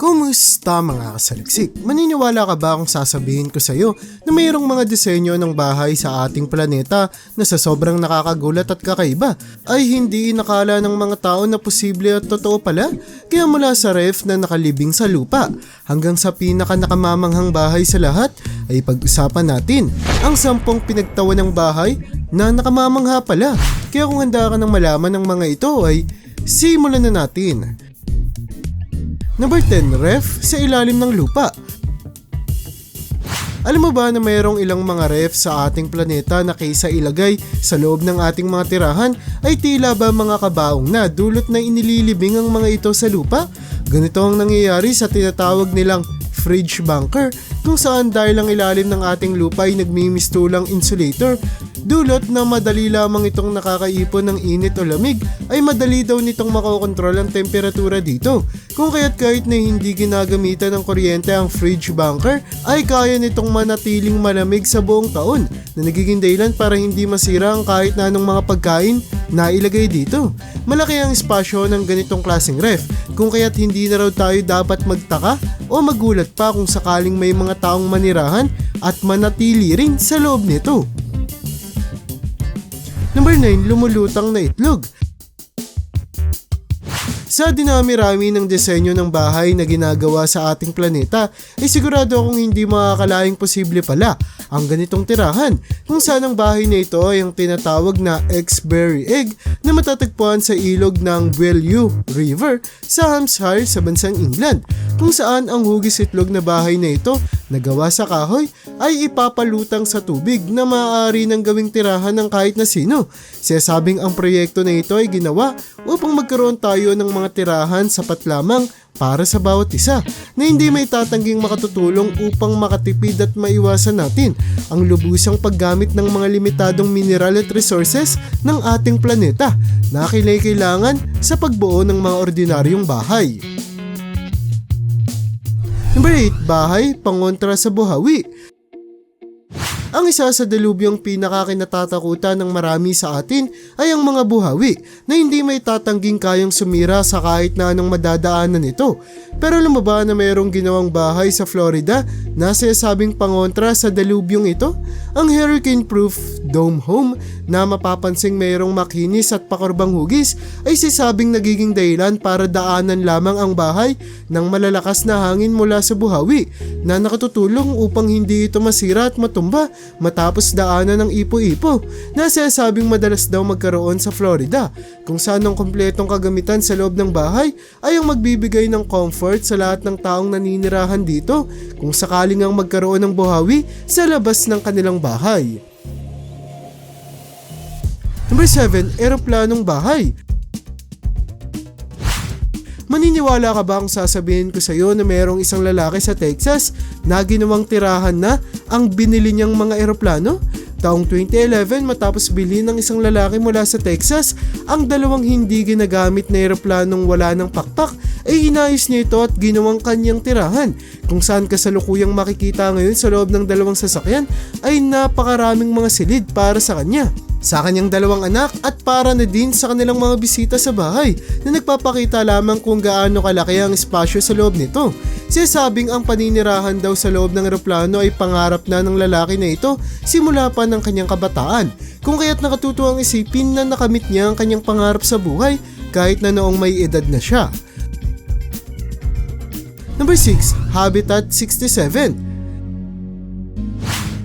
Kumusta mga kasaliksik? Maniniwala ka ba kung sasabihin ko sa'yo na mayroong mga disenyo ng bahay sa ating planeta na sa sobrang nakakagulat at kakaiba ay hindi inakala ng mga tao na posible at totoo pala? Kaya mula sa ref na nakalibing sa lupa hanggang sa pinaka nakamamanghang bahay sa lahat ay pag-usapan natin ang sampung pinagtawa ng bahay na nakamamangha pala. Kaya kung handa ka ng malaman ng mga ito ay simulan na natin. Number 10, ref sa ilalim ng lupa. Alam mo ba na mayroong ilang mga ref sa ating planeta na kaysa ilagay sa loob ng ating mga tirahan ay tila ba mga kabaong na dulot na inililibing ang mga ito sa lupa? Ganito ang nangyayari sa tinatawag nilang fridge bunker kung saan dahil ang ilalim ng ating lupa ay nagmimistulang insulator Dulot na madali lamang itong nakakaipon ng init o lamig ay madali daw nitong makokontrol ang temperatura dito. Kung kaya't kahit na hindi ginagamitan ng kuryente ang fridge bunker ay kaya nitong manatiling malamig sa buong taon na nagiging dahilan para hindi masira ang kahit na anong mga pagkain na ilagay dito. Malaki ang espasyo ng ganitong klaseng ref kung kaya't hindi na raw tayo dapat magtaka o magulat pa kung sakaling may mga taong manirahan at manatili rin sa loob nito. Number 9, lumulutang na itlog. Sa dinami-rami ng disenyo ng bahay na ginagawa sa ating planeta, ay sigurado akong hindi makakalaing posible pala ang ganitong tirahan kung saan ang bahay na ito ay ang tinatawag na X-berry egg na matatagpuan sa ilog ng Bellew River sa Hampshire sa bansang England kung saan ang hugis itlog na bahay na ito na gawa sa kahoy ay ipapalutang sa tubig na maaari ng gawing tirahan ng kahit na sino. Siyasabing ang proyekto na ito ay ginawa upang magkaroon tayo ng mga tirahan sapat lamang para sa bawat isa na hindi may tatangging makatutulong upang makatipid at maiwasan natin ang lubusang paggamit ng mga limitadong mineral at resources ng ating planeta na kailangan sa pagbuo ng mga ordinaryong bahay. Number 8, bahay pangontra sa buhawi. Isa sa delubyong pinakakinatatakutan ng marami sa atin ay ang mga buhawi na hindi may tatangging kayang sumira sa kahit na anong madadaanan nito. Pero alam mo ba na mayroong ginawang bahay sa Florida na sinasabing pangontra sa delubyong ito? Ang hurricane-proof dome home na mapapansing mayroong makinis at pakurbang hugis ay sisabing nagiging dahilan para daanan lamang ang bahay ng malalakas na hangin mula sa buhawi na nakatutulong upang hindi ito masira at matumba matapos daanan ng ipo-ipo na sinasabing madalas daw magkaroon sa Florida kung saan ang kompletong kagamitan sa loob ng bahay ay ang magbibigay ng comfort sa lahat ng taong naninirahan dito kung sakaling ang magkaroon ng buhawi sa labas ng kanilang bahay. Number 7, eroplanong bahay. Maniniwala ka ba kung sasabihin ko sa iyo na mayroong isang lalaki sa Texas na ginawang tirahan na ang binili niyang mga eroplano? Taong 2011 matapos bilhin ng isang lalaki mula sa Texas ang dalawang hindi ginagamit na eroplanong wala ng pakpak ay inayos niya ito at ginawang kanyang tirahan kung saan kasalukuyang makikita ngayon sa loob ng dalawang sasakyan ay napakaraming mga silid para sa kanya sa kanyang dalawang anak at para na din sa kanilang mga bisita sa bahay na nagpapakita lamang kung gaano kalaki ang espasyo sa loob nito. Siyasabing ang paninirahan daw sa loob ng eroplano ay pangarap na ng lalaki na ito simula pa ng kanyang kabataan. Kung kaya't nakatutuwang isipin na nakamit niya ang kanyang pangarap sa buhay kahit na noong may edad na siya. Number 6, Habitat 67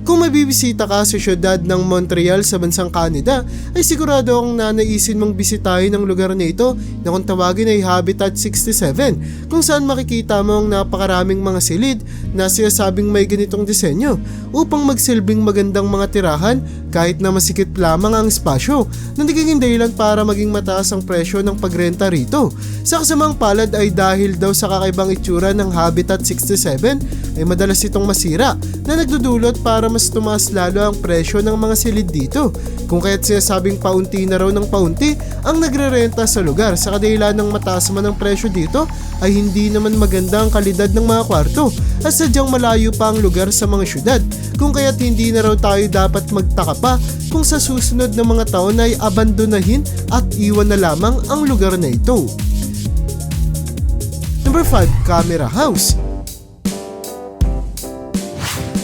kung mabibisita ka sa syudad ng Montreal sa bansang Canada, ay sigurado akong nanaisin mong bisitahin ang lugar na ito na kung tawagin ay Habitat 67 kung saan makikita mo ang napakaraming mga silid na sinasabing may ganitong disenyo upang magsilbing magandang mga tirahan kahit na masikip lamang ang espasyo na nagiging dahilan para maging mataas ang presyo ng pagrenta rito. Sa kasamang palad ay dahil daw sa kakaibang itsura ng Habitat 67 ay madalas itong masira na nagdudulot para mas tumaas lalo ang presyo ng mga silid dito. Kung kaya't sinasabing paunti na raw ng paunti ang nagrerenta sa lugar sa kadahilan ng mataas man ang presyo dito ay hindi naman maganda ang kalidad ng mga kwarto at sadyang malayo pa ang lugar sa mga syudad. Kung kaya't hindi na raw tayo dapat magtaka pa kung sa susunod na mga taon ay abandonahin at iwan na lamang ang lugar na ito. Number 5, camera house.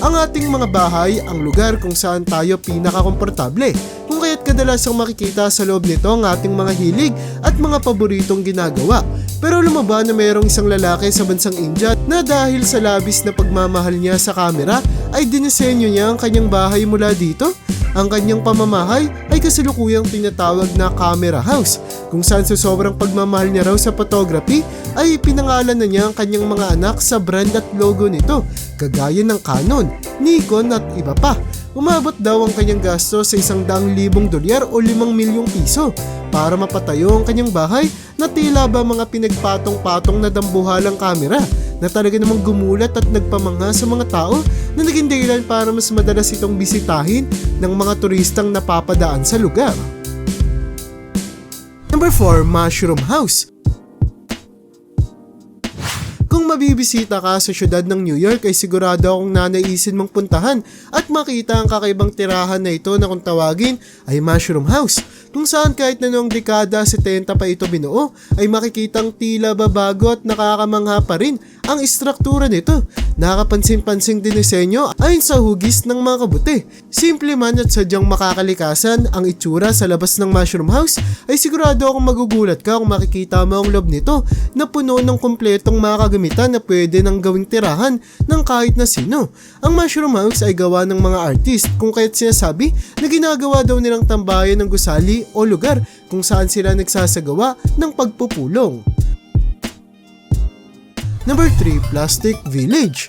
Ang ating mga bahay ang lugar kung saan tayo pinakakomportable. Kung kaya't kadalasang makikita sa loob nito ang ating mga hilig at mga paboritong ginagawa. Pero lumaba na mayroong isang lalaki sa bansang India na dahil sa labis na pagmamahal niya sa kamera ay dinisenyo niya ang kanyang bahay mula dito. Ang kanyang pamamahay ay kasalukuyang tinatawag na camera house kung saan sa sobrang pagmamahal niya raw sa photography ay pinangalan na niya ang kanyang mga anak sa brand at logo nito kagaya ng Canon, Nikon at iba pa. Umabot daw ang kanyang gasto sa isang daang libong dolyar o limang milyong piso para mapatayo ang kanyang bahay na tila ba mga pinagpatong-patong na dambuhalang kamera na talaga namang gumulat at nagpamangha sa mga tao na naging dahilan para mas madalas itong bisitahin ng mga turistang napapadaan sa lugar. Number 4, Mushroom House. Kung mabibisita ka sa syudad ng New York ay sigurado akong nanaisin mong puntahan at makita ang kakaibang tirahan na ito na kung tawagin ay Mushroom House kung saan kahit na noong dekada 70 pa ito binuo ay makikitang tila babago at nakakamangha pa rin ang istruktura nito. Nakapansin-pansing dinisenyo ayon sa hugis ng mga kabuti. Simple man at sadyang makakalikasan ang itsura sa labas ng Mushroom House ay sigurado akong magugulat ka kung makikita mo ang loob nito na puno ng kumpletong mga kagamitan na pwede nang gawing tirahan ng kahit na sino. Ang Mushroom House ay gawa ng mga artist kung kaya't sinasabi na ginagawa daw nilang tambayan ng gusali o lugar kung saan sila nagsasagawa ng pagpupulong. Number 3, Plastic Village.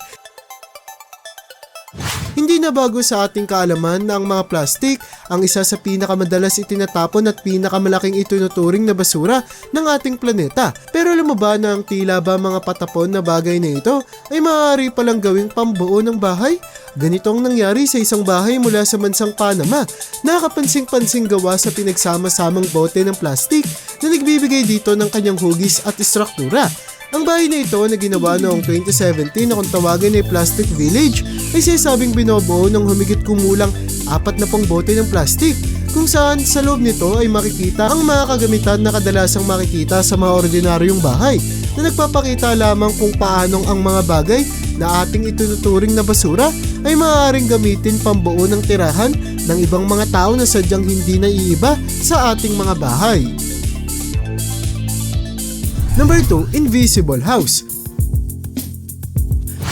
Hindi na bago sa ating kaalaman na ang mga plastic ang isa sa pinakamadalas itinatapon at pinakamalaking itunuturing na basura ng ating planeta. Pero lumaba na ang tila ba mga patapon na bagay na ito ay maaari palang gawing pambuo ng bahay? Ganito ang nangyari sa isang bahay mula sa bansang Panama. Nakapansing-pansing gawa sa pinagsama-samang bote ng plastic na nagbibigay dito ng kanyang hugis at istruktura. Ang bahay na ito na ginawa noong 2017 na kung tawagin ay Plastic Village ay sinasabing binobuo ng humigit kumulang apat na pong bote ng plastic kung saan sa loob nito ay makikita ang mga kagamitan na kadalasang makikita sa mga ordinaryong bahay na nagpapakita lamang kung paanong ang mga bagay na ating ituturing na basura ay maaaring gamitin pambuo ng tirahan ng ibang mga tao na sadyang hindi naiiba sa ating mga bahay. Number 2, Invisible House.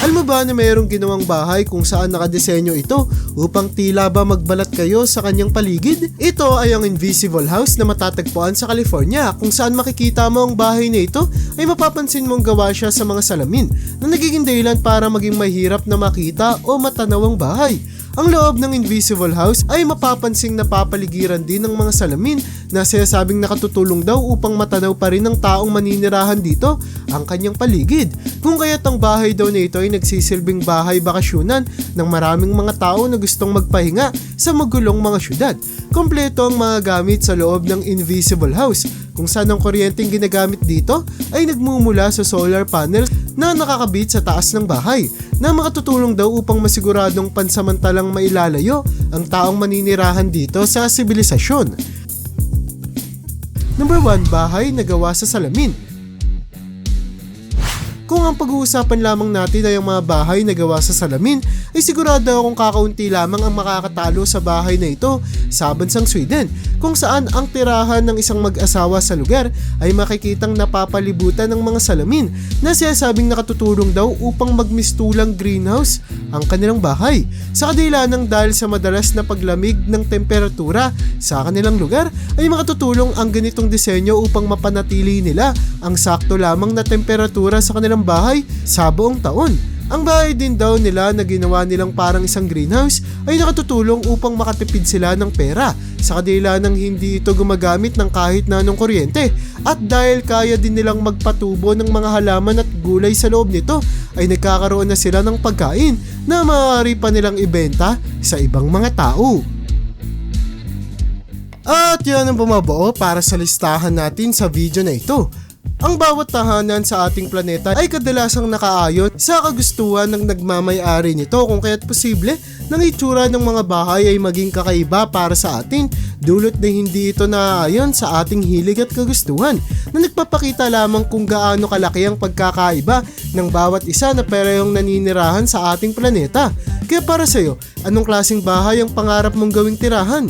Alam mo ba na mayroong ginawang bahay kung saan nakadesenyo ito upang tila ba magbalat kayo sa kanyang paligid? Ito ay ang Invisible House na matatagpuan sa California kung saan makikita mo ang bahay na ito ay mapapansin mong gawa siya sa mga salamin na nagiging dahilan para maging mahirap na makita o matanaw ang bahay. Ang loob ng Invisible House ay mapapansing napapaligiran din ng mga salamin na sinasabing nakatutulong daw upang matanaw pa rin ng taong maninirahan dito ang kanyang paligid. Kung kaya't ang bahay daw na ito ay nagsisilbing bahay bakasyunan ng maraming mga tao na gustong magpahinga sa magulong mga syudad. Kompleto ang mga gamit sa loob ng Invisible House kung saan ang kuryenteng ginagamit dito ay nagmumula sa solar panels na nakakabit sa taas ng bahay na makatutulong daw upang masiguradong pansamantalang mailalayo ang taong maninirahan dito sa sibilisasyon. Number 1, bahay na gawa sa salamin. Kung ang pag-uusapan lamang natin ay ang mga bahay na gawa sa salamin, ay sigurado akong kakaunti lamang ang makakatalo sa bahay na ito sa bansang Sweden, kung saan ang tirahan ng isang mag-asawa sa lugar ay makikitang napapalibutan ng mga salamin na sinasabing nakatutulong daw upang magmistulang greenhouse ang kanilang bahay. Sa kadila dahil sa madalas na paglamig ng temperatura sa kanilang lugar ay makatutulong ang ganitong disenyo upang mapanatili nila ang sakto lamang na temperatura sa kanilang bahay sa buong taon. Ang bahay din daw nila na ginawa nilang parang isang greenhouse ay nakatutulong upang makatipid sila ng pera sa kadila ng hindi ito gumagamit ng kahit na anong kuryente at dahil kaya din nilang magpatubo ng mga halaman at gulay sa loob nito ay nagkakaroon na sila ng pagkain na maaari pa nilang ibenta sa ibang mga tao. At yan ang bumabuo para sa listahan natin sa video na ito. Ang bawat tahanan sa ating planeta ay kadalasang nakaayon sa kagustuhan ng nagmamay-ari nito kung kaya't posible ng itsura ng mga bahay ay maging kakaiba para sa atin dulot na hindi ito naaayon sa ating hilig at kagustuhan na nagpapakita lamang kung gaano kalaki ang pagkakaiba ng bawat isa na perehong naninirahan sa ating planeta. Kaya para sa'yo, anong klaseng bahay ang pangarap mong gawing tirahan?